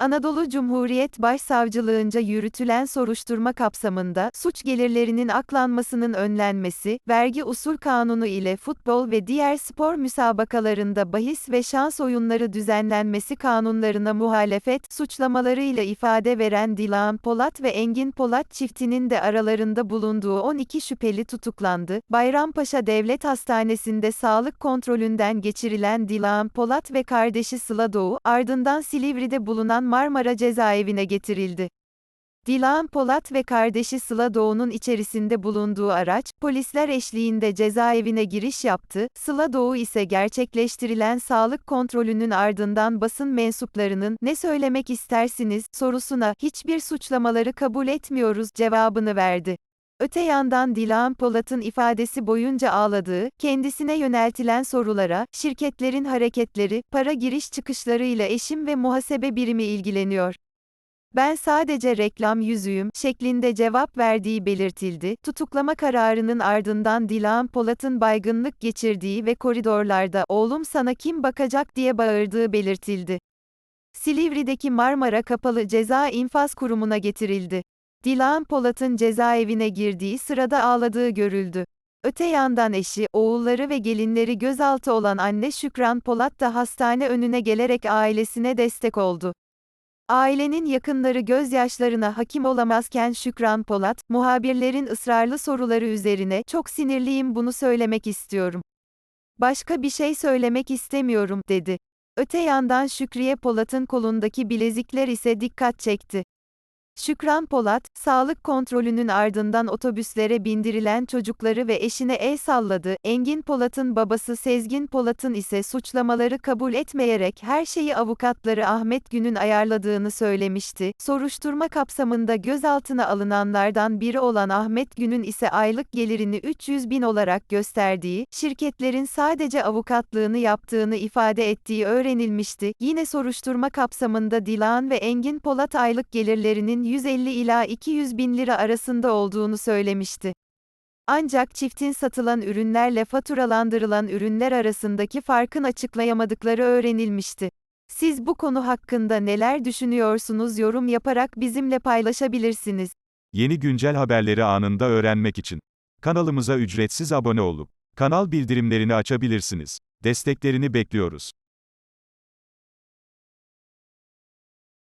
Anadolu Cumhuriyet Başsavcılığınca yürütülen soruşturma kapsamında, suç gelirlerinin aklanmasının önlenmesi, vergi usul kanunu ile futbol ve diğer spor müsabakalarında bahis ve şans oyunları düzenlenmesi kanunlarına muhalefet, suçlamalarıyla ifade veren Dilan Polat ve Engin Polat çiftinin de aralarında bulunduğu 12 şüpheli tutuklandı. Bayrampaşa Devlet Hastanesi'nde sağlık kontrolünden geçirilen Dilan Polat ve kardeşi Sıla Doğu, ardından Silivri'de bulunan Marmara Cezaevine getirildi. Dilan Polat ve kardeşi Sıla Doğu'nun içerisinde bulunduğu araç, polisler eşliğinde cezaevine giriş yaptı, Sıla Doğu ise gerçekleştirilen sağlık kontrolünün ardından basın mensuplarının, ne söylemek istersiniz, sorusuna, hiçbir suçlamaları kabul etmiyoruz cevabını verdi. Öte yandan Dilan Polat'ın ifadesi boyunca ağladığı, kendisine yöneltilen sorulara, şirketlerin hareketleri, para giriş çıkışlarıyla eşim ve muhasebe birimi ilgileniyor. Ben sadece reklam yüzüğüm şeklinde cevap verdiği belirtildi. Tutuklama kararının ardından Dilan Polat'ın baygınlık geçirdiği ve koridorlarda "Oğlum sana kim bakacak?" diye bağırdığı belirtildi. Silivri'deki Marmara Kapalı Ceza İnfaz Kurumu'na getirildi. Dilan Polat'ın cezaevine girdiği sırada ağladığı görüldü. Öte yandan eşi, oğulları ve gelinleri gözaltı olan anne Şükran Polat da hastane önüne gelerek ailesine destek oldu. Ailenin yakınları gözyaşlarına hakim olamazken Şükran Polat, muhabirlerin ısrarlı soruları üzerine, çok sinirliyim bunu söylemek istiyorum. Başka bir şey söylemek istemiyorum, dedi. Öte yandan Şükriye Polat'ın kolundaki bilezikler ise dikkat çekti. Şükran Polat, sağlık kontrolünün ardından otobüslere bindirilen çocukları ve eşine el salladı. Engin Polat'ın babası Sezgin Polat'ın ise suçlamaları kabul etmeyerek her şeyi avukatları Ahmet Gün'ün ayarladığını söylemişti. Soruşturma kapsamında gözaltına alınanlardan biri olan Ahmet Gün'ün ise aylık gelirini 300 bin olarak gösterdiği, şirketlerin sadece avukatlığını yaptığını ifade ettiği öğrenilmişti. Yine soruşturma kapsamında Dilan ve Engin Polat aylık gelirlerinin 150 ila 200 bin lira arasında olduğunu söylemişti. Ancak çiftin satılan ürünlerle faturalandırılan ürünler arasındaki farkın açıklayamadıkları öğrenilmişti. Siz bu konu hakkında neler düşünüyorsunuz yorum yaparak bizimle paylaşabilirsiniz. Yeni güncel haberleri anında öğrenmek için kanalımıza ücretsiz abone olup kanal bildirimlerini açabilirsiniz. Desteklerini bekliyoruz.